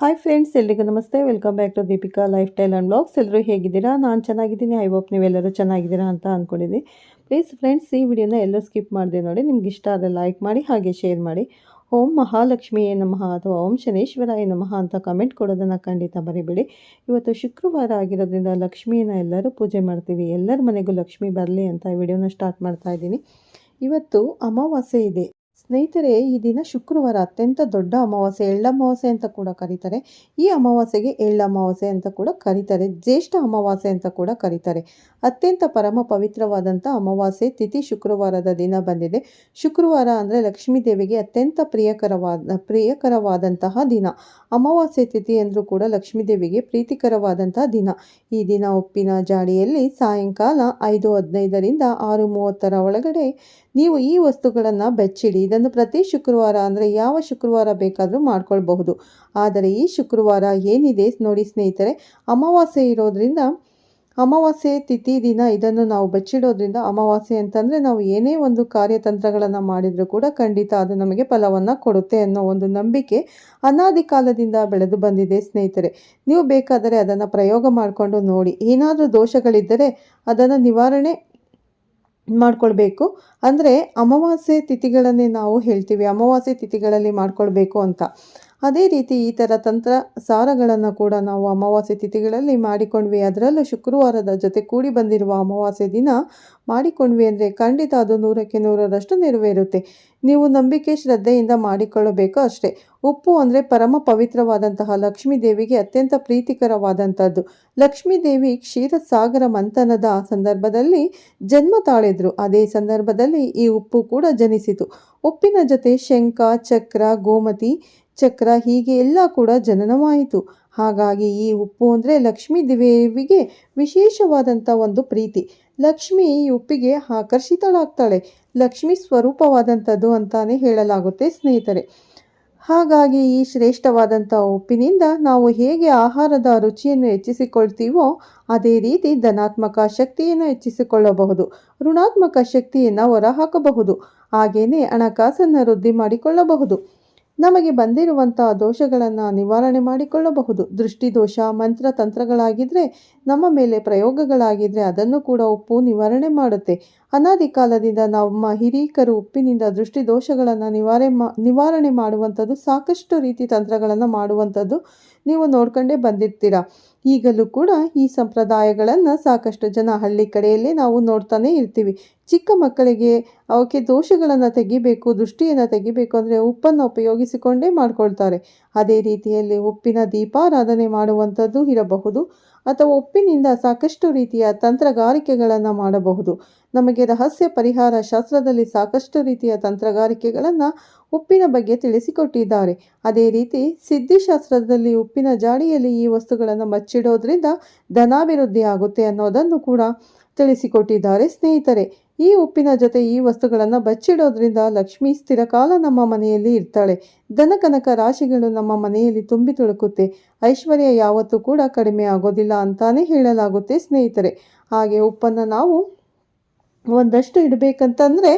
Hi friends ಎಲ್ರಿಗೂ namaste. Welcome back to Deepika lifestyle and blogs ಎಲ್ಲರೂ ಹೇಗಿದ್ದೀರಾ? ನಾನು ಚೆನ್ನಾಗಿದ್ದೀನಿ. ಐ ಹೋಪ್ ನೀವೆಲ್ಲರೂ ಚೆನ್ನಾಗಿದ್ದೀರಾ ಅಂತ ಅಂದ್ಕೊಂಡಿದ್ದೀನಿ ಪ್ಲೀಸ್ ಫ್ರೆಂಡ್ಸ್ ಈ ವಿಡಿಯೋನ ಎಲ್ಲರೂ ಸ್ಕಿಪ್ ಮಾಡಿದೆ ನೋಡಿ. ನಿಮ್ಗೆ ಇಷ್ಟ ಆದರೆ ಲೈಕ್ ಮಾಡಿ, ಹಾಗೆ ಶೇರ್ ಮಾಡಿ. ಓಂ ಮಹಾಲಕ್ಷ್ಮಿಯೇ ನಮಃ ಅಥವಾ ಓಂ ಶನೇಶ್ವರಾಯ ನಮಃ ಅಂತ ಕಮೆಂಟ್ ಕೊಡೋದನ್ನು ಖಂಡಿತ ಬರಿಬೇಡಿ ಇವತ್ತು ಶುಕ್ರವಾರ ಆಗಿರೋದ್ರಿಂದ ಲಕ್ಷ್ಮಿಯನ್ನು ಎಲ್ಲರೂ ಪೂಜೆ ಮಾಡ್ತೀವಿ. ಎಲ್ಲರ ಮನೆಗೂ ಲಕ್ಷ್ಮಿ ಬರಲಿ ಅಂತ ಈ ವಿಡಿಯೋನ ಸ್ಟಾರ್ಟ್ ಮಾಡ್ತಾ ಇದ್ದೀನಿ. ಇವತ್ತು ಅಮಾವಾಸ್ಯೆ ಇದೆ. ಸ್ನೇಹಿತರೆ, ಈ ದಿನ ಶುಕ್ರವಾರ ಅತ್ಯಂತ ದೊಡ್ಡ ಅಮಾವಾಸ್ಯೆ, ಎಳ್ಳಮಾವಾಸ್ಯೆ ಅಂತ ಕೂಡ ಕರೀತಾರೆ. ಈ ಅಮಾವಾಸ್ಯೆಗೆ ಎಳ್ಳಮಾವಾಸ್ಯೆ ಅಂತ ಕೂಡ ಕರೀತಾರೆ. ಜ್ಯೇಷ್ಠ ಅಮಾವಾಸ್ಯೆ ಅಂತ ಕೂಡ ಕರೀತಾರೆ. ಅತ್ಯಂತ ಪರಮ ಪವಿತ್ರವಾದಂಥ ಅಮಾವಾಸ್ಯೆ ತಿಥಿ ಶುಕ್ರವಾರದ ದಿನ ಬಂದಿದೆ. ಶುಕ್ರವಾರ ಅಂದರೆ ಲಕ್ಷ್ಮೀ ದೇವಿಗೆ ಅತ್ಯಂತ ಪ್ರಿಯಕರವಾದ, ಪ್ರಿಯಕರವಾದಂತಹ ದಿನ. ಅಮಾವಾಸ್ಯೆ ತಿಥಿ ಅಂದರೂ ಕೂಡ ಲಕ್ಷ್ಮೀ ದೇವಿಗೆ ಪ್ರೀತಿಕರವಾದಂತಹ ದಿನ. ಈ ದಿನ ಉಪ್ಪಿನ ಜಾಡಿಯಲ್ಲಿ ಸಾಯಂಕಾಲ ಐದು ಹದಿನೈದರಿಂದ ಆರು ಮೂವತ್ತರ ಒಳಗಡೆ ನೀವು ಈ ವಸ್ತುಗಳನ್ನು ಬೆಚ್ಚಿಡಿ. ಇದನ್ನು ಪ್ರತಿ ಶುಕ್ರವಾರ ಅಂದರೆ ಯಾವ ಶುಕ್ರವಾರ ಬೇಕಾದರೂ ಮಾಡ್ಕೊಳ್ಬಹುದು. ಆದರೆ ಈ ಶುಕ್ರವಾರ ಏನಿದೆ ನೋಡಿ ಸ್ನೇಹಿತರೆ, ಅಮಾವಾಸ್ಯೆ ಇರೋದ್ರಿಂದ, ಅಮಾವಾಸ್ಯೆ ತಿಥಿ ದಿನ ಇದನ್ನು ನಾವು ಬಚ್ಚಿಡೋದ್ರಿಂದ ಅಮಾವಾಸ್ಯೆ ಅಂತಂದರೆ ನಾವು ಏನೇ ಒಂದು ಕಾರ್ಯತಂತ್ರಗಳನ್ನು ಮಾಡಿದರೂ ಕೂಡ ಖಂಡಿತ ಅದು ನಮಗೆ ಫಲವನ್ನು ಕೊಡುತ್ತೆ ಅನ್ನೋ ಒಂದು ನಂಬಿಕೆ ಅನಾದಿ ಕಾಲದಿಂದ ಬೆಳೆದು ಬಂದಿದೆ ಸ್ನೇಹಿತರೆ. ನೀವು ಬೇಕಾದರೆ ಅದನ್ನು ಪ್ರಯೋಗ ಮಾಡಿಕೊಂಡು ನೋಡಿ. ಏನಾದರೂ ದೋಷಗಳಿದ್ದರೆ ಅದನ್ನು ನಿವಾರಣೆ ಮಾಡ್ಕೊಳ್ಬೇಕು. ಅಂದರೆ ಅಮಾವಾಸ್ಯೆ ತಿಥಿಗಳನ್ನೇ ನಾವು ಹೇಳ್ತೀವಿ. ಅಮಾವಾಸ್ಯೆ ತಿಥಿಗಳಲ್ಲಿ ಮಾಡ್ಕೊಳ್ಬೇಕು ಅಂತ. ಅದೇ ರೀತಿ ಈ ಥರ ತಂತ್ರ ಸಾರಗಳನ್ನು ಕೂಡ ನಾವು ಅಮಾವಾಸ್ಯೆ ತಿಥಿಗಳಲ್ಲಿ ಮಾಡಿಕೊಂಡ್ವಿ. ಅದರಲ್ಲೂ ಶುಕ್ರವಾರದ ಜೊತೆ ಕೂಡಿ ಬಂದಿರುವ ಅಮಾವಾಸ್ಯೆ ದಿನ ಮಾಡಿಕೊಂಡ್ವಿ ಅಂದರೆ ಖಂಡಿತ ಅದು ನೂರಕ್ಕೆ ನೂರರಷ್ಟು ನೆರವೇರುತ್ತೆ. ನೀವು ನಂಬಿಕೆ, ಶ್ರದ್ಧೆಯಿಂದ ಮಾಡಿಕೊಳ್ಳಬೇಕು ಅಷ್ಟೇ. ಉಪ್ಪು ಅಂದರೆ ಪರಮ ಪವಿತ್ರವಾದಂತಹ ಲಕ್ಷ್ಮೀ ದೇವಿಗೆ ಅತ್ಯಂತ ಪ್ರೀತಿಕರವಾದಂಥದ್ದು. ಲಕ್ಷ್ಮೀ ದೇವಿ ಕ್ಷೀರಸಾಗರ ಮಂಥನದ ಸಂದರ್ಭದಲ್ಲಿ ಜನ್ಮ ತಾಳಿದ್ರು. ಅದೇ ಸಂದರ್ಭದಲ್ಲಿ ಈ ಉಪ್ಪು ಕೂಡ ಜನಿಸಿತು. ಉಪ್ಪಿನ ಜೊತೆ ಶಂಖ, ಚಕ್ರ, ಗೋಮತಿ ಚಕ್ರ ಹೀಗೆ ಎಲ್ಲ ಕೂಡ ಜನನವಾಯಿತು. ಹಾಗಾಗಿ ಈ ಉಪ್ಪು ಅಂದರೆ ಲಕ್ಷ್ಮೀ ದೇವಿಗೆ ವಿಶೇಷವಾದಂಥ ಒಂದು ಪ್ರೀತಿ. ಲಕ್ಷ್ಮಿ ಈ ಉಪ್ಪಿಗೆ ಆಕರ್ಷಿತಳಾಗ್ತಾಳೆ. ಲಕ್ಷ್ಮಿ ಸ್ವರೂಪವಾದಂಥದ್ದು ಅಂತಾನೆ ಹೇಳಲಾಗುತ್ತೆ ಸ್ನೇಹಿತರೆ. ಹಾಗಾಗಿ ಈ ಶ್ರೇಷ್ಠವಾದಂಥ ಉಪ್ಪಿನಿಂದ ನಾವು ಹೇಗೆ ಆಹಾರದ ರುಚಿಯನ್ನು ಹೆಚ್ಚಿಸಿಕೊಳ್ತೀವೋ ಅದೇ ರೀತಿ ಧನಾತ್ಮಕ ಶಕ್ತಿಯನ್ನು ಹೆಚ್ಚಿಸಿಕೊಳ್ಳಬಹುದು. ಋಣಾತ್ಮಕ ಶಕ್ತಿಯನ್ನು ಹೊರಹಾಕಬಹುದು. ಹಾಗೆಯೇ ಹಣಕಾಸನ್ನು ವೃದ್ಧಿ ಮಾಡಿಕೊಳ್ಳಬಹುದು. ನಮಗೆ ಬಂದಿರುವಂಥ ದೋಷಗಳನ್ನು ನಿವಾರಣೆ ಮಾಡಿಕೊಳ್ಳಬಹುದು. ದೃಷ್ಟಿ ದೋಷ ಮಂತ್ರ ತಂತ್ರಗಳಾಗಿದ್ದರೆ ನಮ್ಮ ಮೇಲೆ ಪ್ರಯೋಗಗಳಾಗಿದ್ದರೆ ಅದನ್ನು ಕೂಡ ಉಪ್ಪು ನಿವಾರಣೆ ಮಾಡುತ್ತೆ. ಅನಾದಿ ಕಾಲದಿಂದ ನಮ್ಮ ಹಿರೀಕರು ಉಪ್ಪಿನಿಂದ ದೃಷ್ಟಿ ದೋಷಗಳನ್ನು ನಿವಾರಣೆ ಮಾ, ನಿವಾರಣೆ ಮಾಡುವಂಥದ್ದು ಸಾಕಷ್ಟು ರೀತಿ ತಂತ್ರಗಳನ್ನು ಮಾಡುವಂಥದ್ದು ನೀವು ನೋಡ್ಕೊಂಡೇ ಬಂದಿರ್ತೀರ. ಈಗಲೂ ಕೂಡ ಈ ಸಂಪ್ರದಾಯಗಳನ್ನು ಸಾಕಷ್ಟು ಜನ ಹಳ್ಳಿ ಕಡೆಯಲ್ಲಿ ನಾವು ನೋಡ್ತಾನೆ ಇರ್ತೀವಿ. ಚಿಕ್ಕ ಮಕ್ಕಳಿಗೆ ಅವಕ್ಕೆ ದೋಷಗಳನ್ನು ತೆಗಿಬೇಕು, ದೃಷ್ಟಿಯನ್ನು ತೆಗಿಬೇಕು ಅಂದರೆ ಉಪ್ಪನ್ನು ಉಪಯೋಗಿಸಿಕೊಂಡೇ ಮಾಡಿಕೊಳ್ತಾರೆ. ಅದೇ ರೀತಿಯಲ್ಲಿ ಉಪ್ಪಿನ ದೀಪಾರಾಧನೆ ಮಾಡುವಂಥದ್ದು ಇರಬಹುದು ಅಥವಾ ಉಪ್ಪಿನಿಂದ ಸಾಕಷ್ಟು ರೀತಿಯ ತಂತ್ರಗಾರಿಕೆಗಳನ್ನು ಮಾಡಬಹುದು. ನಮಗೆ ರಹಸ್ಯ ಪರಿಹಾರ ಶಾಸ್ತ್ರದಲ್ಲಿ ಸಾಕಷ್ಟು ರೀತಿಯ ತಂತ್ರಗಾರಿಕೆಗಳನ್ನು ಉಪ್ಪಿನ ಬಗ್ಗೆ ತಿಳಿಸಿಕೊಟ್ಟಿದ್ದಾರೆ. ಅದೇ ರೀತಿ ಸಿದ್ಧಿಶಾಸ್ತ್ರದಲ್ಲಿ ಉಪ್ಪಿನ ಜಾಡಿಯಲ್ಲಿ ಈ ವಸ್ತುಗಳನ್ನು ಮಚ್ಚಿಡೋದ್ರಿಂದ ಧನಾಭಿವೃದ್ಧಿ ಆಗುತ್ತೆ ಅನ್ನೋದನ್ನು ಕೂಡ ತಿಳಿಸಿಕೊಟ್ಟಿದ್ದಾರೆ ಸ್ನೇಹಿತರೆ. ಈ ಉಪ್ಪಿನ ಜೊತೆ ಈ ವಸ್ತುಗಳನ್ನು ಬಚ್ಚಿಡೋದ್ರಿಂದ ಲಕ್ಷ್ಮಿ ಸ್ಥಿರಕಾಲ ನಮ್ಮ ಮನೆಯಲ್ಲಿ ಇರ್ತಾಳೆ. ದನಕನಕ ರಾಶಿಗಳು ನಮ್ಮ ಮನೆಯಲ್ಲಿ ತುಂಬಿ ತುಳುಕುತ್ತೆ. ಐಶ್ವರ್ಯ ಯಾವತ್ತೂ ಕೂಡ ಕಡಿಮೆ ಆಗೋದಿಲ್ಲ ಅಂತಾನೆ ಹೇಳಲಾಗುತ್ತೆ ಸ್ನೇಹಿತರೆ. ಹಾಗೆ ಉಪ್ಪನ್ನು ನಾವು ಒಂದಷ್ಟು ಇಡಬೇಕಂತಂದರೆ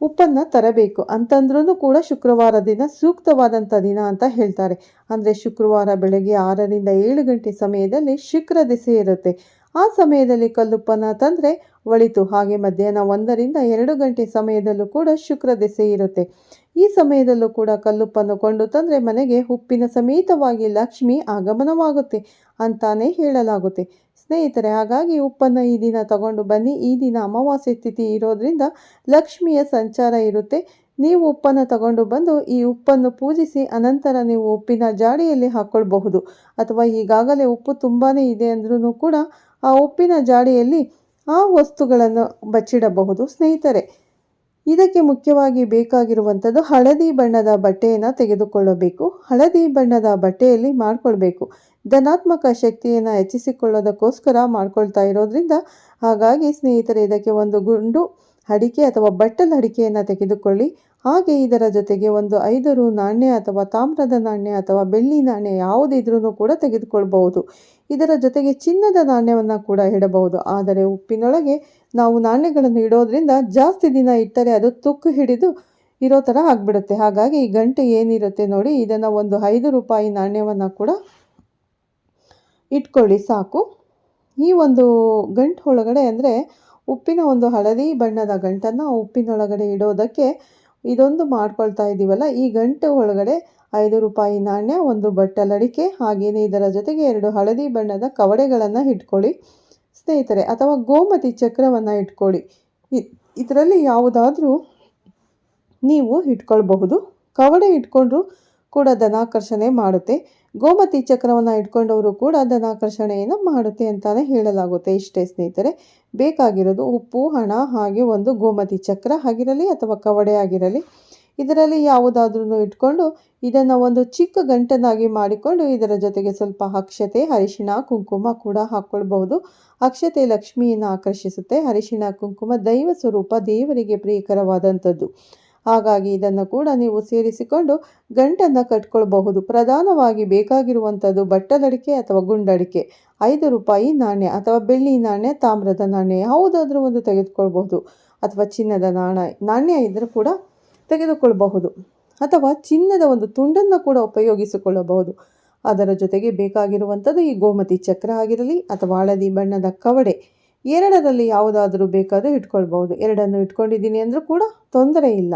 ಉಪ್ಪನ್ನು ತರಬೇಕು. ಅಂತಂದ್ರೂ ಕೂಡ ಶುಕ್ರವಾರ ದಿನ ಸೂಕ್ತವಾದಂಥ ದಿನ ಅಂತ ಹೇಳ್ತಾರೆ. ಅಂದರೆ ಶುಕ್ರವಾರ ಬೆಳಗ್ಗೆ ಆರರಿಂದ ಏಳು ಗಂಟೆ ಸಮಯದಲ್ಲಿ ಶುಕ್ರ ದಿಸೆ ಇರುತ್ತೆ. ಆ ಸಮಯದಲ್ಲಿ ಕಲ್ಲುಪ್ಪನ ತಂದರೆ ಒಳಿತು. ಹಾಗೆ ಮಧ್ಯಾಹ್ನ ಒಂದರಿಂದ ಎರಡು ಗಂಟೆ ಸಮಯದಲ್ಲೂ ಕೂಡ ಶುಕ್ರ ದೆಸೆ ಇರುತ್ತೆ. ಈ ಸಮಯದಲ್ಲೂ ಕೂಡ ಕಲ್ಲುಪ್ಪನ್ನು ಕೊಂಡು ತಂದರೆ ಮನೆಗೆ ಉಪ್ಪಿನ ಸಮೇತವಾಗಿ ಲಕ್ಷ್ಮಿ ಆಗಮನವಾಗುತ್ತೆ ಅಂತಾನೆ ಹೇಳಲಾಗುತ್ತೆ. ಸ್ನೇಹಿತರೆ, ಹಾಗಾಗಿ ಉಪ್ಪನ್ನು ಈ ದಿನ ತಗೊಂಡು ಬನ್ನಿ. ಈ ದಿನ ಅಮಾವಾಸ್ಯೆ ಸ್ಥಿತಿ ಇರೋದ್ರಿಂದ ಲಕ್ಷ್ಮಿಯ ಸಂಚಾರ ಇರುತ್ತೆ. ನೀವು ಉಪ್ಪನ್ನು ತಗೊಂಡು ಬಂದು ಈ ಉಪ್ಪನ್ನು ಪೂಜಿಸಿ ಅನಂತರ ನೀವು ಉಪ್ಪಿನ ಜಾಡಿಯಲ್ಲಿ ಹಾಕ್ಕೊಳ್ಬಹುದು ಅಥವಾ ಈಗಾಗಲೇ ಉಪ್ಪು ತುಂಬಾ ಇದೆ ಅಂದ್ರೂ ಕೂಡ ಆ ಉಪ್ಪಿನ ಜಾಡಿಯಲ್ಲಿ ಆ ವಸ್ತುಗಳನ್ನು ಬಚ್ಚಿಡಬಹುದು. ಸ್ನೇಹಿತರೆ, ಇದಕ್ಕೆ ಮುಖ್ಯವಾಗಿ ಬೇಕಾಗಿರುವಂಥದ್ದು ಹಳದಿ ಬಣ್ಣದ ಬಟ್ಟೆಯನ್ನು ತೆಗೆದುಕೊಳ್ಳಬೇಕು. ಹಳದಿ ಬಣ್ಣದ ಬಟ್ಟೆಯಲ್ಲಿ ಮಾಡಿಕೊಳ್ಬೇಕು. ಧನಾತ್ಮಕ ಶಕ್ತಿಯನ್ನು ಹೆಚ್ಚಿಸಿಕೊಳ್ಳೋದಕ್ಕೋಸ್ಕರ ಮಾಡ್ಕೊಳ್ತಾ ಇರೋದ್ರಿಂದ ಹಾಗಾಗಿ ಸ್ನೇಹಿತರೆ, ಇದಕ್ಕೆ ಒಂದು ಗುಂಡು ಅಡಿಕೆ ಅಥವಾ ಬಟ್ಟಲ್ ಅಡಿಕೆಯನ್ನು ತೆಗೆದುಕೊಳ್ಳಿ. ಹಾಗೆ ಇದರ ಜೊತೆಗೆ ಒಂದು ಐದರು ನಾಣ್ಯ ಅಥವಾ ತಾಮ್ರದ ನಾಣ್ಯ ಅಥವಾ ಬೆಳ್ಳಿ ನಾಣ್ಯ ಯಾವುದಿದ್ರೂ ಕೂಡ ತೆಗೆದುಕೊಳ್ಬಹುದು. ಇದರ ಜೊತೆಗೆ ಚಿನ್ನದ ನಾಣ್ಯವನ್ನು ಕೂಡ ಇಡಬಹುದು. ಆದರೆ ಉಪ್ಪಿನೊಳಗೆ ನಾವು ನಾಣ್ಯಗಳನ್ನು ಇಡೋದ್ರಿಂದ ಜಾಸ್ತಿ ದಿನ ಇಟ್ಟರೆ ಅದು ತುಕ್ಕು ಹಿಡಿದು ಇರೋ ಥರ ಆಗಿಬಿಡುತ್ತೆ. ಹಾಗಾಗಿ ಈ ಗಂಟೆ ಏನಿರುತ್ತೆ ನೋಡಿ, ಇದನ್ನು ಒಂದು ಐದು ರೂಪಾಯಿ ನಾಣ್ಯವನ್ನು ಕೂಡ ಇಟ್ಕೊಳ್ಳಿ, ಸಾಕು. ಈ ಒಂದು ಗಂಟು ಒಳಗಡೆ ಅಂದರೆ ಉಪ್ಪಿನ ಒಂದು ಹಳದಿ ಬಣ್ಣದ ಗಂಟನ್ನು ಉಪ್ಪಿನೊಳಗಡೆ ಇಡೋದಕ್ಕೆ ಇದೊಂದು ಮಾಡ್ಕೊಳ್ತಾ ಇದ್ದೀವಲ್ಲ ಈ ಗಂಟು ಒಳಗಡೆ ಐದು ರೂಪಾಯಿ ನಾಣ್ಯ, ಒಂದು ಬಟ್ಟಲಡಿಕೆ ಹಾಗೆಯೇ ಇದರ ಜೊತೆಗೆ ಎರಡು ಹಳದಿ ಬಣ್ಣದ ಕವಡೆಗಳನ್ನು ಇಟ್ಕೊಳ್ಳಿ. ಸ್ನೇಹಿತರೆ, ಅಥವಾ ಗೋಮತಿ ಚಕ್ರವನ್ನು ಇಟ್ಕೊಳ್ಳಿ. ಇದರಲ್ಲಿ ಯಾವುದಾದರೂ ನೀವು ಇಟ್ಕೊಳ್ಬಹುದು. ಕವಡೆ ಇಟ್ಕೊಂಡ್ರು ಕೂಡ ಧನಾಕರ್ಷಣೆ ಮಾಡುತ್ತೆ. ಗೋಮತಿ ಚಕ್ರವನ್ನು ಇಟ್ಕೊಂಡವರು ಕೂಡ ಧನಾಕರ್ಷಣೆಯನ್ನು ಮಾಡುತ್ತೆ ಅಂತಲೇ ಹೇಳಲಾಗುತ್ತೆ ಇಷ್ಟೇ ಸ್ನೇಹಿತರೆ. ಬೇಕಾಗಿರೋದು ಉಪ್ಪು, ಹಣ, ಹಾಗೆ ಒಂದು ಗೋಮತಿ ಚಕ್ರ ಆಗಿರಲಿ ಅಥವಾ ಕವಡೆ ಆಗಿರಲಿ. ಇದರಲ್ಲಿ ಯಾವುದಾದ್ರೂ ಇಟ್ಕೊಂಡು ಇದನ್ನು ಒಂದು ಚಿಕ್ಕ ಗಂಟನಾಗಿ ಮಾಡಿಕೊಂಡು ಇದರ ಜೊತೆಗೆ ಸ್ವಲ್ಪ ಅಕ್ಷತೆ, ಅರಿಶಿಣ, ಕುಂಕುಮ ಕೂಡ ಹಾಕ್ಕೊಳ್ಬಹುದು. ಅಕ್ಷತೆ ಲಕ್ಷ್ಮಿಯನ್ನು ಆಕರ್ಷಿಸುತ್ತೆ. ಅರಿಶಿಣ, ಕುಂಕುಮ ದೈವ ಸ್ವರೂಪ, ದೇವರಿಗೆ ಪ್ರಿಯಕರವಾದಂಥದ್ದು. ಹಾಗಾಗಿ ಇದನ್ನು ಕೂಡ ನೀವು ಸೇರಿಸಿಕೊಂಡು ಗಂಟನ್ನು ಕಟ್ಕೊಳ್ಬಹುದು. ಪ್ರಧಾನವಾಗಿ ಬೇಕಾಗಿರುವಂಥದ್ದು ಬಟ್ಟಲಡಿಕೆ ಅಥವಾ ಗುಂಡಡಿಕೆ. ಐದು ರೂಪಾಯಿ ನಾಣ್ಯ ಅಥವಾ ಬೆಳ್ಳಿ ನಾಣ್ಯ, ತಾಮ್ರದ ನಾಣ್ಯ ಯಾವುದಾದ್ರೂ ಒಂದು ತೆಗೆದುಕೊಳ್ಬಹುದು. ಅಥವಾ ಚಿನ್ನದ ನಾಣ್ಯ ನಾಣ್ಯ ಇದ್ದರೂ ಕೂಡ ತೆಗೆದುಕೊಳ್ಳಬಹುದು ಅಥವಾ ಚಿನ್ನದ ಒಂದು ತುಂಡನ್ನು ಕೂಡ ಉಪಯೋಗಿಸಿಕೊಳ್ಳಬಹುದು. ಅದರ ಜೊತೆಗೆ ಬೇಕಾಗಿರುವಂಥದ್ದು ಈ ಗೋಮತಿ ಚಕ್ರ ಆಗಿರಲಿ ಅಥವಾ ಹಳದಿ ಬಣ್ಣದ ಕವಡೆ. ಎರಡರಲ್ಲಿ ಯಾವುದಾದರೂ ಬೇಕಾದರೂ ಇಟ್ಕೊಳ್ಬಹುದು. ಎರಡನ್ನು ಇಟ್ಕೊಂಡಿದ್ದೀನಿ ಅಂದರೂ ಕೂಡ ತೊಂದರೆ ಇಲ್ಲ.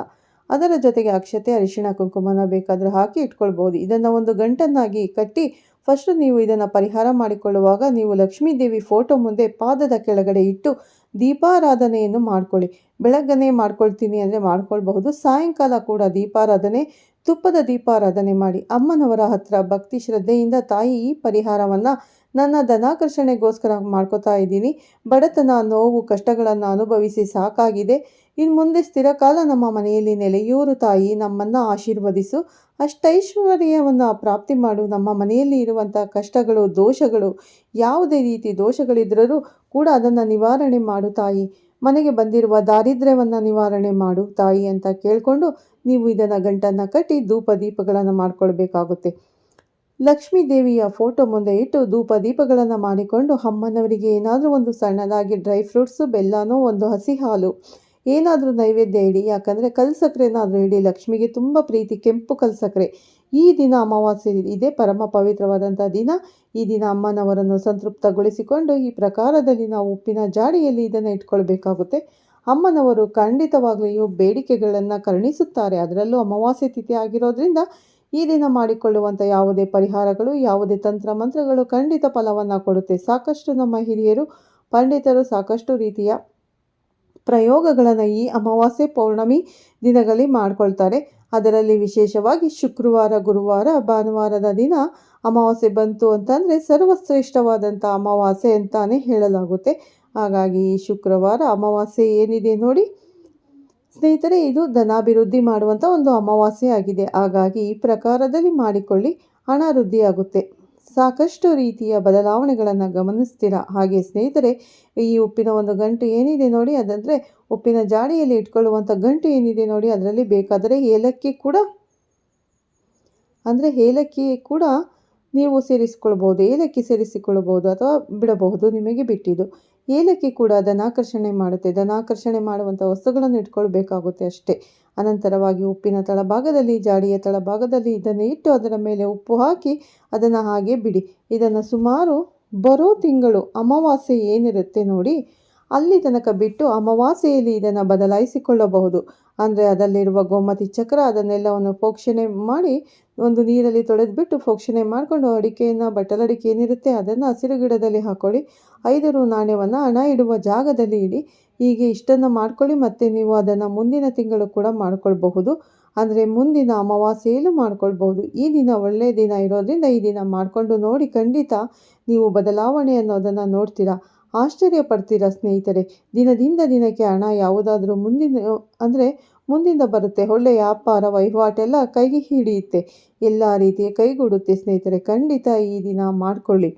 ಅದರ ಜೊತೆಗೆ ಅಕ್ಷತೆ, ಅರಿಶಿಣ, ಕುಂಕುಮನ ಬೇಕಾದರೂ ಹಾಕಿ ಇಟ್ಕೊಳ್ಬೋದು ಇದನ್ನು ಒಂದು ಗಂಟನ್ನಾಗಿ ಕಟ್ಟಿ ಫಸ್ಟ್ ನೀವು ಇದನ್ನು ಪರಿಹಾರ ಮಾಡಿಕೊಳ್ಳುವಾಗ ನೀವು ಲಕ್ಷ್ಮೀದೇವಿ ಫೋಟೋ ಮುಂದೆ ಪಾದದ ಕೆಳಗಡೆ ಇಟ್ಟು ದೀಪಾರಾಧನೆಯನ್ನು ಮಾಡ್ಕೊಳ್ಳಿ. ಬೆಳಗ್ಗನೆ ಮಾಡ್ಕೊಳ್ತೀನಿ ಅಂದರೆ ಮಾಡ್ಕೊಳ್ಬಹುದು. ಸಾಯಂಕಾಲ ಕೂಡ ದೀಪಾರಾಧನೆ, ತುಪ್ಪದ ದೀಪಾರಾಧನೆ ಮಾಡಿ. ಅಮ್ಮನವರ ಹತ್ರ ಭಕ್ತಿ ಶ್ರದ್ಧೆಯಿಂದ ತಾಯಿ ಈ ಪರಿಹಾರವನ್ನು ನನ್ನ ಧನಾಕರ್ಷಣೆಗೋಸ್ಕರ ಮಾಡ್ಕೋತಾ ಇದ್ದೀನಿ. ಬಡತನ, ನೋವು, ಕಷ್ಟಗಳನ್ನು ಅನುಭವಿಸಿ ಸಾಕಾಗಿದೆ. ಇನ್ನು ಮುಂದೆ ಸ್ಥಿರಕಾಲ ನಮ್ಮ ಮನೆಯಲ್ಲಿ ನೆಲೆಯೂರು ತಾಯಿ ನಮ್ಮನ್ನು ಆಶೀರ್ವದಿಸು. ಅಷ್ಟೈಶ್ವರ್ಯವನ್ನು ಪ್ರಾಪ್ತಿ ಮಾಡು. ನಮ್ಮ ಮನೆಯಲ್ಲಿ ಇರುವಂಥ ಕಷ್ಟಗಳು, ದೋಷಗಳು, ಯಾವುದೇ ರೀತಿ ದೋಷಗಳಿದ್ದರೂ ಕೂಡ ಅದನ್ನು ನಿವಾರಣೆ ಮಾಡು ತಾಯಿ. ಮನೆಗೆ ಬಂದಿರುವ ದಾರಿದ್ರ್ಯವನ್ನು ನಿವಾರಣೆ ಮಾಡು ತಾಯಿ ಅಂತ ಕೇಳಿಕೊಂಡು ನೀವು ಇದನ್ನು ಗಂಟನ್ನು ಕಟ್ಟಿ ಧೂಪ ದೀಪಗಳನ್ನು ಮಾಡ್ಕೊಳ್ಬೇಕಾಗುತ್ತೆ. ಲಕ್ಷ್ಮೀ ದೇವಿಯ ಫೋಟೋ ಮುಂದೆ ಇಟ್ಟು ಧೂಪ ದೀಪಗಳನ್ನು ಮಾಡಿಕೊಂಡು ಅಮ್ಮನವರಿಗೆ ಏನಾದರೂ ಒಂದು ಸಣ್ಣದಾಗಿ ಡ್ರೈ ಫ್ರೂಟ್ಸು, ಬೆಲ್ಲನೋ ಒಂದು ಹಸಿ ಹಾಲು ಏನಾದರೂ ನೈವೇದ್ಯ ಇಡಿ ಯಾಕಂದರೆ ಕಲ್ಸಕ್ರೆನಾದರೂ ಇಡಿ ಲಕ್ಷ್ಮಿಗೆ ತುಂಬ ಪ್ರೀತಿ, ಕೆಂಪು ಕಲ್ಸಕ್ರೆ ಈ ದಿನ ಅಮಾವಾಸ್ಯೆ ಇದೇ, ಪರಮ ಪವಿತ್ರವಾದಂಥ ದಿನ. ಈ ದಿನ ಅಮ್ಮನವರನ್ನು ಸಂತೃಪ್ತಗೊಳಿಸಿಕೊಂಡು ಈ ಪ್ರಕಾರದಲ್ಲಿ ನಾವು ಉಪ್ಪಿನ ಜಾಡಿಯಲ್ಲಿ ಇದನ್ನು ಇಟ್ಕೊಳ್ಬೇಕಾಗುತ್ತೆ. ಅಮ್ಮನವರು ಖಂಡಿತವಾಗಲಿಯೂ ಬೇಡಿಕೆಗಳನ್ನು ಕರುಣಿಸುತ್ತಾರೆ. ಅದರಲ್ಲೂ ಅಮಾವಾಸ್ಯೆ ತಿಥಿ ಆಗಿರೋದ್ರಿಂದ ಈ ದಿನ ಮಾಡಿಕೊಳ್ಳುವಂಥ ಯಾವುದೇ ಪರಿಹಾರಗಳು, ಯಾವುದೇ ತಂತ್ರ ಮಂತ್ರಗಳು ಖಂಡಿತ ಫಲವನ್ನು ಕೊಡುತ್ತೆ. ಸಾಕಷ್ಟು ನಮ್ಮ ಹಿರಿಯರು, ಪಂಡಿತರು ಸಾಕಷ್ಟು ರೀತಿಯ ಪ್ರಯೋಗಗಳನ್ನು ಈ ಅಮಾವಾಸ್ಯೆ ಪೌರ್ಣಮಿ ದಿನಗಳಲ್ಲಿ ಮಾಡ್ಕೊಳ್ತಾರೆ. ಅದರಲ್ಲಿ ವಿಶೇಷವಾಗಿ ಶುಕ್ರವಾರ, ಗುರುವಾರ, ಭಾನುವಾರದ ದಿನ ಅಮಾವಾಸ್ಯೆ ಬಂತು ಅಂತಂದರೆ ಸರ್ವಶ್ರೇಷ್ಠವಾದಂಥ ಅಮಾವಾಸ್ಯೆ ಅಂತಾನೆ ಹೇಳಲಾಗುತ್ತೆ. ಹಾಗಾಗಿ ಈ ಶುಕ್ರವಾರ ಅಮಾವಾಸ್ಯೆ ಏನಿದೆ ನೋಡಿ ಸ್ನೇಹಿತರೆ, ಇದು ಧನಾಭಿವೃದ್ಧಿ ಮಾಡುವಂಥ ಒಂದು ಅಮಾವಾಸ್ಯೆ ಆಗಿದೆ. ಹಾಗಾಗಿ ಈ ಪ್ರಕಾರದಲ್ಲಿ ಮಾಡಿಕೊಳ್ಳಿ, ಹಣ ವೃದ್ಧಿಯಾಗುತ್ತೆ ಸಾಕಷ್ಟು ರೀತಿಯ ಬದಲಾವಣೆಗಳನ್ನು ಗಮನಿಸ್ತೀರ. ಹಾಗೆ ಸ್ನೇಹಿತರೆ, ಈ ಉಪ್ಪಿನ ಒಂದು ಗಂಟು ಏನಿದೆ ನೋಡಿ, ಅದಂದರೆ ಉಪ್ಪಿನ ಜಾಡಿಯಲ್ಲಿ ಇಟ್ಕೊಳ್ಳುವಂಥ ಗಂಟು ಏನಿದೆ ನೋಡಿ, ಅದರಲ್ಲಿ ಬೇಕಾದರೆ ಏಲಕ್ಕಿ ಕೂಡ, ಅಂದರೆ ಏಲಕ್ಕಿ ಕೂಡ ನೀವು ಸೇರಿಸಿಕೊಳ್ಬೋದು ಏಲಕ್ಕಿ ಸೇರಿಸಿಕೊಳ್ಳಬಹುದು ಅಥವಾ ಬಿಡಬಹುದು, ನಿಮಗೆ ಬಿಟ್ಟಿದ್ದು. ಏಲಕ್ಕಿ ಕೂಡ ಧನಾಕರ್ಷಣೆ ಮಾಡುತ್ತೆ. ಧನಾಕರ್ಷಣೆ ಮಾಡುವಂಥ ವಸ್ತುಗಳನ್ನು ಇಟ್ಕೊಳ್ಬೇಕಾಗುತ್ತೆ ಅಷ್ಟೇ. ಅನಂತರವಾಗಿ ಉಪ್ಪಿನ ತಳಭಾಗದಲ್ಲಿ, ಜಾಡಿಯ ತಳಭಾಗದಲ್ಲಿ ಇದನ್ನು ಇಟ್ಟು ಅದರ ಮೇಲೆ ಉಪ್ಪು ಹಾಕಿ ಅದನ್ನು ಹಾಗೆ ಬಿಡಿ. ಇದನ್ನು ಸುಮಾರು ಬರೋ ತಿಂಗಳು ಅಮಾವಾಸ್ಯೆ ಏನಿರುತ್ತೆ ನೋಡಿ, ಅಲ್ಲಿ ತನಕ ಬಿಟ್ಟು ಅಮಾವಾಸ್ಯೆಯಲ್ಲಿ ಇದನ್ನು ಬದಲಾಯಿಸಿಕೊಳ್ಳಬಹುದು. ಅಂದರೆ ಅದರಲ್ಲಿರುವ ಗೋಮತಿ ಚಕ್ರ ಅದನ್ನೆಲ್ಲವನ್ನು ಪೋಕ್ಷಣೆ ಮಾಡಿ ಒಂದು ನೀರಲ್ಲಿ ತೊಳೆದ್ಬಿಟ್ಟು ಫೋಕ್ಷಣೆ ಮಾಡಿಕೊಂಡು ಅಡಿಕೆಯನ್ನು, ಬಟ್ಟಲಡಿಕೆ ಏನಿರುತ್ತೆ ಅದನ್ನು ಹಸಿರು ಗಿಡದಲ್ಲಿ ಹಾಕೊಳ್ಳಿ. ಐದು ರು ನಾಣ್ಯವನ್ನು ಹಣ ಇಡುವ ಜಾಗದಲ್ಲಿ ಇಡಿ. ಹೀಗೆ ಇಷ್ಟನ್ನು ಮಾಡ್ಕೊಳ್ಳಿ ಮತ್ತು ನೀವು ಅದನ್ನು ಮುಂದಿನ ತಿಂಗಳು ಕೂಡ ಮಾಡ್ಕೊಳ್ಬಹುದು. ಅಂದರೆ ಮುಂದಿನ ಅಮಾವಾಸ್ಯೆಯಲ್ಲೂ ಮಾಡ್ಕೊಳ್ಬಹುದು. ಈ ದಿನ ಒಳ್ಳೆಯ ದಿನ ಇರೋದ್ರಿಂದ ಈ ದಿನ ಮಾಡಿಕೊಂಡು ನೋಡಿ ಖಂಡಿತ ನೀವು ಬದಲಾವಣೆ ಅನ್ನೋದನ್ನು ನೋಡ್ತೀರಾ. ಆಶ್ಚರ್ಯ ಪಡ್ತೀರಾ ಸ್ನೇಹಿತರೆ. ದಿನದಿಂದ ದಿನಕ್ಕೆ ಹಣ ಯಾವುದಾದ್ರೂ ಮುಂದಿನ, ಅಂದರೆ ಮುಂದಿಂದ ಬರುತ್ತೆ. ಒಳ್ಳೆಯ ವ್ಯಾಪಾರ ವಹಿವಾಟೆಲ್ಲ ಕೈಗೆ ಹಿಡಿಯುತ್ತೆ. ಎಲ್ಲ ರೀತಿಯ ಕೈಗೂಡುತ್ತೆ ಸ್ನೇಹಿತರೆ. ಖಂಡಿತ ಈ ದಿನ ಮಾಡಿಕೊಳ್ಳಿ.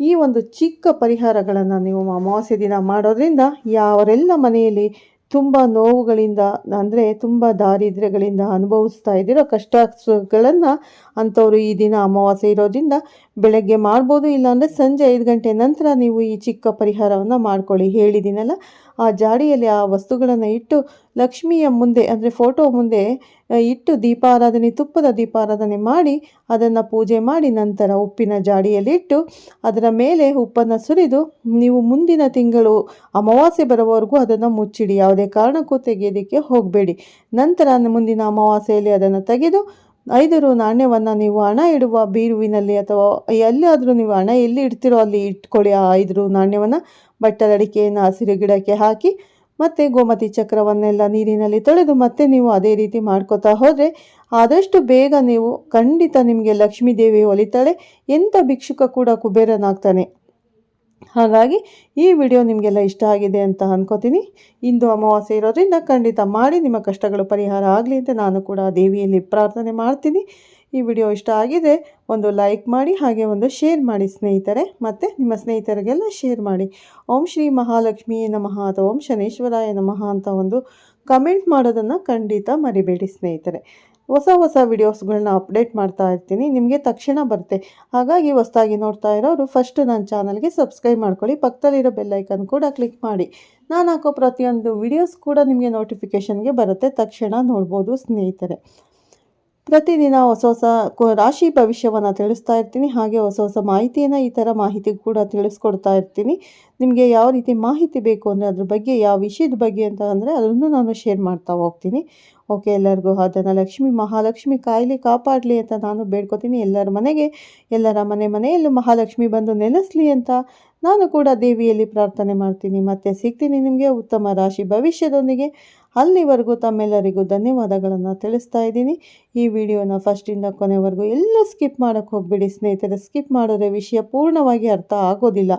ಈ ಒಂದು ಚಿಕ್ಕ ಪರಿಹಾರಗಳನ್ನು ನೀವು ಅಮಾವಾಸ್ಯೆ ದಿನ ಮಾಡೋದ್ರಿಂದ ಯಾವರೆಲ್ಲ ಮನೆಯಲ್ಲಿ ತುಂಬ ನೋವುಗಳಿಂದ ಅಂದರೆ ತುಂಬ ದಾರಿದ್ರ್ಯಗಳಿಂದ ಅನುಭವಿಸ್ತಾ ಇದ್ದೀರೋ ಕಷ್ಟಗಳನ್ನು ಅಂಥವ್ರು ಈ ದಿನ ಅಮಾವಾಸ್ಯೆ ಇರೋದ್ರಿಂದ ಬೆಳಗ್ಗೆ ಮಾಡ್ಬೋದು ಇಲ್ಲಾಂದರೆ ಸಂಜೆ ಐದು ಗಂಟೆ ನಂತರ ನೀವು ಈ ಚಿಕ್ಕ ಪರಿಹಾರವನ್ನು ಮಾಡ್ಕೊಳ್ಳಿ. ಹೇಳಿದ್ದೀನಲ್ಲ ಆ ಜಾಡಿಯಲ್ಲಿ ಆ ವಸ್ತುಗಳನ್ನು ಇಟ್ಟು ಲಕ್ಷ್ಮಿಯ ಮುಂದೆ, ಅಂದರೆ ಫೋಟೋ ಮುಂದೆ ಇಟ್ಟು ದೀಪಾರಾಧನೆ, ತುಪ್ಪದ ದೀಪಾರಾಧನೆ ಮಾಡಿ ಅದನ್ನು ಪೂಜೆ ಮಾಡಿ ನಂತರ ಉಪ್ಪಿನ ಜಾಡಿಯಲ್ಲಿ ಇಟ್ಟು ಅದರ ಮೇಲೆ ಉಪ್ಪನ್ನು ಸುರಿದು ನೀವು ಮುಂದಿನ ತಿಂಗಳು ಅಮಾವಾಸ್ಯೆ ಬರೋವರೆಗೂ ಅದನ್ನು ಮುಚ್ಚಿಡಿ. ಯಾವುದೇ ಕಾರಣಕ್ಕೂ ತೆಗೆಯೋದಕ್ಕೆ ಹೋಗಬೇಡಿ. ನಂತರ ಮುಂದಿನ ಅಮಾವಾಸ್ಯೆಯಲ್ಲಿ ಅದನ್ನು ತೆಗೆದು ಐದು ರು ನಾಣ್ಯವನ್ನು ನೀವು ಹಣ ಇಡುವ ಬೀರುವಿನಲ್ಲಿ ಅಥವಾ ಎಲ್ಲಾದರೂ ನೀವು ಹಣ ಎಲ್ಲಿ ಇಡ್ತೀರೋ ಅಲ್ಲಿ ಇಟ್ಕೊಳ್ಳಿ ಆ ಐದು ರು ನಾಣ್ಯವನ್ನು ಬಟ್ಟಲಡಿಕೆಯನ್ನು ಹಸಿರು ಗಿಡಕ್ಕೆ ಹಾಕಿ ಮತ್ತು ಗೋಮತಿ ಚಕ್ರವನ್ನೆಲ್ಲ ನೀರಿನಲ್ಲಿ ತೊಳೆದು ಮತ್ತೆ ನೀವು ಅದೇ ರೀತಿ ಮಾಡ್ಕೋತಾ ಹೋದರೆ ಆದಷ್ಟು ಬೇಗ ನೀವು ಖಂಡಿತ ನಿಮಗೆ ಲಕ್ಷ್ಮೀ ದೇವಿ ಒಲಿತಾಳೆ ಎಂಥ ಭಿಕ್ಷುಕ ಕೂಡ ಕುಬೇರನಾಗ್ತಾನೆ. ಹಾಗಾಗಿ ಈ ವಿಡಿಯೋ ನಿಮಗೆಲ್ಲ ಇಷ್ಟ ಆಗಿದೆ ಅಂತ ಅನ್ಕೋತೀನಿ. ಇಂದು ಅಮಾವಾಸ್ಯೆ ಇರೋದ್ರಿಂದ ಖಂಡಿತ ಮಾಡಿ, ನಿಮ್ಮ ಕಷ್ಟಗಳು ಪರಿಹಾರ ಆಗಲಿ ಅಂತ ನಾನು ಕೂಡ ದೇವಿಯಲ್ಲಿ ಪ್ರಾರ್ಥನೆ ಮಾಡ್ತೀನಿ. ಈ ವಿಡಿಯೋ ಇಷ್ಟ ಆಗಿದೆ, ಒಂದು ಲೈಕ್ ಮಾಡಿ, ಹಾಗೆ ಒಂದು ಶೇರ್ ಮಾಡಿ ಸ್ನೇಹಿತರೆ. ಮತ್ತು ನಿಮ್ಮ ಸ್ನೇಹಿತರಿಗೆಲ್ಲ ಶೇರ್ ಮಾಡಿ. ಓಂ ಶ್ರೀ ಮಹಾಲಕ್ಷ್ಮೀ ನಮಃ ಅಥವಾ ಓಂ ಶನೇಶ್ವರಾಯ ನಮಃ ಅಂತ ಒಂದು ಕಮೆಂಟ್ ಮಾಡೋದನ್ನು ಖಂಡಿತ ಮರಿಬೇಡಿ ಸ್ನೇಹಿತರೆ. ಹೊಸ ಹೊಸ ವಿಡಿಯೋಸ್ಗಳನ್ನ ಅಪ್ಡೇಟ್ ಮಾಡ್ತಾ ಇರ್ತೀನಿ. ನಿಮಗೆ ತಕ್ಷಣ ಬರುತ್ತೆ. ಹಾಗಾಗಿ ಹೊಸದಾಗಿ ನೋಡ್ತಾ ಇರೋರು ಫಸ್ಟ್ ನನ್ನ ಚಾನಲ್ಗೆ ಸಬ್ಸ್ಕ್ರೈಬ್ ಮಾಡ್ಕೊಳ್ಳಿ. ಪಕ್ಕದಲ್ಲಿರೋ ಬೆಲ್ಲೈಕನ್ ಕೂಡ ಕ್ಲಿಕ್ ಮಾಡಿ. ನಾನು ಹಾಕೋ ಪ್ರತಿಯೊಂದು ವಿಡಿಯೋಸ್ ಕೂಡ ನಿಮಗೆ ನೋಟಿಫಿಕೇಷನ್ಗೆ ಬರುತ್ತೆ. ತಕ್ಷಣ ನೋಡ್ಬೋದು ಸ್ನೇಹಿತರೆ. ಪ್ರತಿದಿನ ಹೊಸ ಹೊಸ ರಾಶಿ ಭವಿಷ್ಯವನ್ನು ತಿಳಿಸ್ತಾ ಇರ್ತೀನಿ. ಹಾಗೆ ಹೊಸ ಹೊಸ ಮಾಹಿತಿಯನ್ನು ಈ ಥರ ಮಾಹಿತಿ ಕೂಡ ತಿಳಿಸ್ಕೊಡ್ತಾ ಇರ್ತೀನಿ. ನಿಮಗೆ ಯಾವ ರೀತಿ ಮಾಹಿತಿ ಬೇಕು ಅಂದರೆ ಅದ್ರ ಬಗ್ಗೆ, ಯಾವ ವಿಷಯದ ಬಗ್ಗೆ ಅಂತ ಅಂದರೆ ಅದನ್ನು ನಾನು ಶೇರ್ ಮಾಡ್ತಾ ಹೋಗ್ತೀನಿ. ಓಕೆ, ಎಲ್ಲರಿಗೂ ಅದನ್ನು ಲಕ್ಷ್ಮಿ, ಮಹಾಲಕ್ಷ್ಮಿ ಕಾಯಿಲೆ ಕಾಪಾಡಲಿ ಅಂತ ನಾನು ಬೇಡ್ಕೊತೀನಿ. ಎಲ್ಲರ ಮನೆಗೆ, ಎಲ್ಲರ ಮನೆ ಮನೆಯಲ್ಲೂ ಮಹಾಲಕ್ಷ್ಮಿ ಬಂದು ನೆಲೆಸಲಿ ಅಂತ ನಾನು ಕೂಡ ದೇವಿಯಲ್ಲಿ ಪ್ರಾರ್ಥನೆ ಮಾಡ್ತೀನಿ. ಮತ್ತೆ ಸಿಗ್ತೀನಿ ನಿಮಗೆ ಉತ್ತಮ ರಾಶಿ ಭವಿಷ್ಯದೊಂದಿಗೆ. ಅಲ್ಲಿವರೆಗೂ ತಮ್ಮೆಲ್ಲರಿಗೂ ಧನ್ಯವಾದಗಳನ್ನು ತಿಳಿಸ್ತಾ ಇದ್ದೀನಿ. ಈ ವಿಡಿಯೋನ ಫಸ್ಟಿಂದ ಕೊನೆವರೆಗೂ ಎಲ್ಲ ಸ್ಕಿಪ್ ಮಾಡೋಕ್ಕೆ ಹೋಗಬೇಡಿ. ಸ್ನೇಹಿತರೆ, ಸ್ಕಿಪ್ ಮಾಡಿದ್ರೆ ವಿಷಯ ಪೂರ್ಣವಾಗಿ ಅರ್ಥ ಆಗೋದಿಲ್ಲ.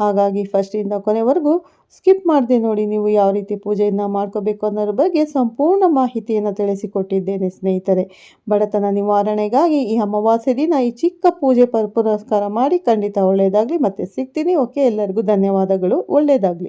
ಹಾಗಾಗಿ ಫಸ್ಟಿಂದ ಕೊನೆವರೆಗೂ ಸ್ಕಿಪ್ ಮಾಡದೆ ನೋಡಿ ನೀವು ಯಾವ ರೀತಿ ಪೂಜೆಯನ್ನು ಮಾಡ್ಕೋಬೇಕು ಅನ್ನೋದ್ರ ಬಗ್ಗೆ ಸಂಪೂರ್ಣ ಮಾಹಿತಿಯನ್ನು ತಿಳಿಸಿಕೊಟ್ಟಿದ್ದೇನೆ ಸ್ನೇಹಿತರೆ. ಬಡತನ ನಿವಾರಣೆಗಾಗಿ ಈ ಅಮಾವಾಸ್ಯೆ ದಿನ ಈ ಚಿಕ್ಕ ಪೂಜೆ ಪುರಸ್ಕಾರ ಮಾಡಿ ಖಂಡಿತ ಒಳ್ಳೆಯದಾಗಲಿ, ಮತ್ತೆ ಸಿಗ್ತೀನಿ. ಓಕೆ, ಎಲ್ಲರಿಗೂ ಧನ್ಯವಾದಗಳು. ಒಳ್ಳೆಯದಾಗಲಿ.